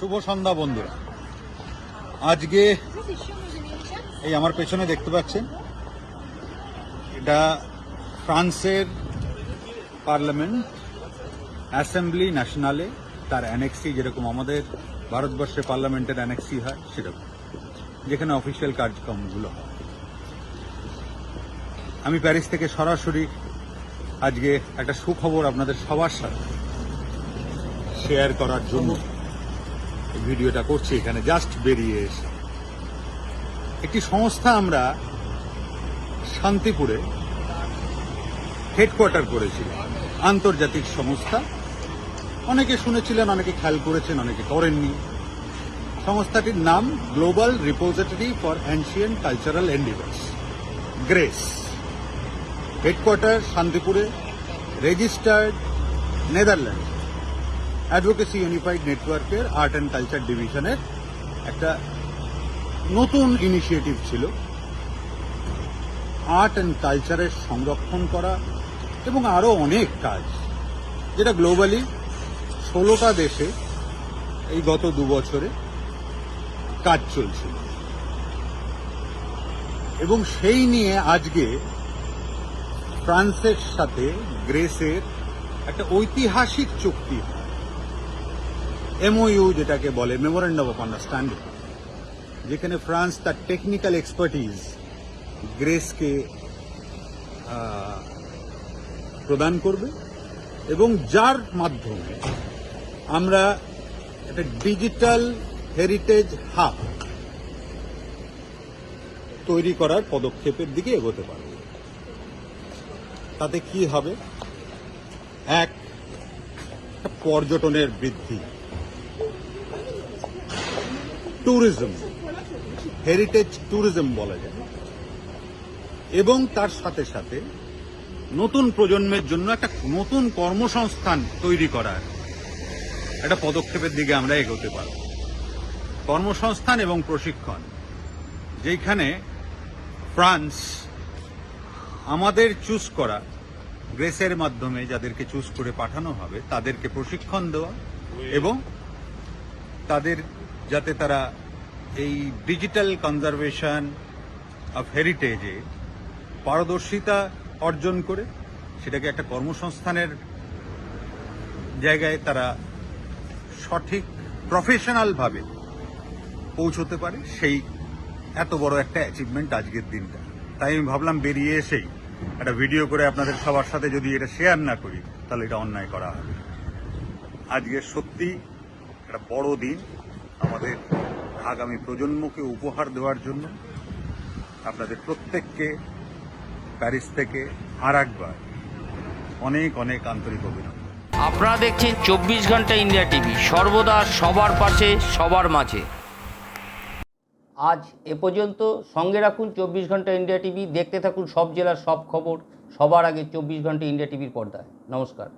শুভ সন্ধ্যা, বন্ধুরা। আজকে এই আমার পেছনে দেখতে পাচ্ছেন, এটা ফ্রান্সের পার্লামেন্ট অ্যাসেম্বলি ন্যাশনালে, তার অ্যানেক্সি যেরকম আমাদের ভারতবর্ষে পার্লামেন্টের অ্যানেক্সি হয়, সেরকম, যেখানে অফিসিয়াল কার্যক্রমগুলো হয়। আমি প্যারিস থেকে সরাসরি আজকে একটা সুখবর আপনাদের সবার সাথে শেয়ার করার জন্য। ভিডিওটা করছি এখানে জাস্ট বেরিয়ে এসে। একটি সংস্থা আমরা শান্তিপুরে হেডকোয়ার্টার করেছি, আন্তর্জাতিক সংস্থা। অনেকে শুনেছিলেন, অনেকে খেয়াল করেছেন, অনেকে করেননি। সংস্থাটির নাম global repository for ancient cultural endeavours GRACE headquarter শান্তিপুরে রেজিস্টার্ড নেদারল্যান্ড অ্যাডভোকেসি ইউনিফাইড নেটওয়ার্কের আর্ট অ্যান্ড কালচার ডিভিশনের একটা নতুন ইনিশিয়েটিভ ছিল। আর্ট অ্যান্ড কালচারের সংরক্ষণ করা এবং আরও অনেক কাজ। যেটা গ্লোবালি ষোলোটা দেশে এই গত দু বছরে কাজ চলছিল। এবং সেই নিয়ে আজকে ফ্রান্সের সাথে, গ্রেসের একটা ঐতিহাসিক চুক্তি হয়। এমওইউ যেটাকে বলে মেমোরেন্ডাম অফ আন্ডারস্ট্যান্ডিং যেখানে ফ্রান্স তার টেকনিক্যাল এক্সপার্টিজ গ্রেসকে প্রদান করবে এবং যার মাধ্যমে আমরা একটা ডিজিটাল হেরিটেজ হাব তৈরি করার পদক্ষেপের দিকে এগোতে পারব। তাতে কি হবে? এক পর্যটনের বৃদ্ধি। ট্যুরিজম হেরিটেজ ট্যুরিজম বলা যায়। এবং তার সাথে সাথে নতুন প্রজন্মের জন্য একটা নতুন কর্মসংস্থান তৈরি করার একটা পদক্ষেপের দিকে আমরা এগোতে পারব। কর্মসংস্থান এবং প্রশিক্ষণ যেখানে ফ্রান্স আমাদের চুজ করা, গ্রেসের মাধ্যমে যাদেরকে চুজ করে পাঠানো হবে, তাদেরকে প্রশিক্ষণ দেওয়া এবং তাদের যাতে তারা এই ডিজিটাল কনজারভেশন অফ হেরিটেজে পারদর্শিতা অর্জন করে, সেটাকে একটা কর্মসংস্থানের জায়গায় তারা সঠিক প্রফেশনালভাবে পৌঁছতে পারে, সেই এত বড় একটা অ্যাচিভমেন্ট আজকের দিনটা। তাই আমি ভাবলাম বেরিয়ে এসেই একটা ভিডিও করে আপনাদের সবার সাথে যদি এটা শেয়ার না করি, তাহলে এটা অন্যায় করা হবে। আজকে সত্যি একটা বড় দিন। আমাদের আগামী প্রজন্মকে উপহার দেওয়ার জন্য আপনাদের প্রত্যেককে প্যারিস থেকে আর একবার অনেক অনেক আন্তরিক অভিনন্দন। আপনারা দেখছেন চব্বিশ ঘণ্টা ইন্ডিয়া টিভি সর্বদা সবার পাশে সবার মাঝে। আজ এ পর্যন্ত সঙ্গে রাখুন চব্বিশ ঘণ্টা ইন্ডিয়া টিভি দেখতে থাকুন সব জেলার সব খবর সবার আগে চব্বিশ ঘণ্টা ইন্ডিয়া টিভির পর্দায়। নমস্কার।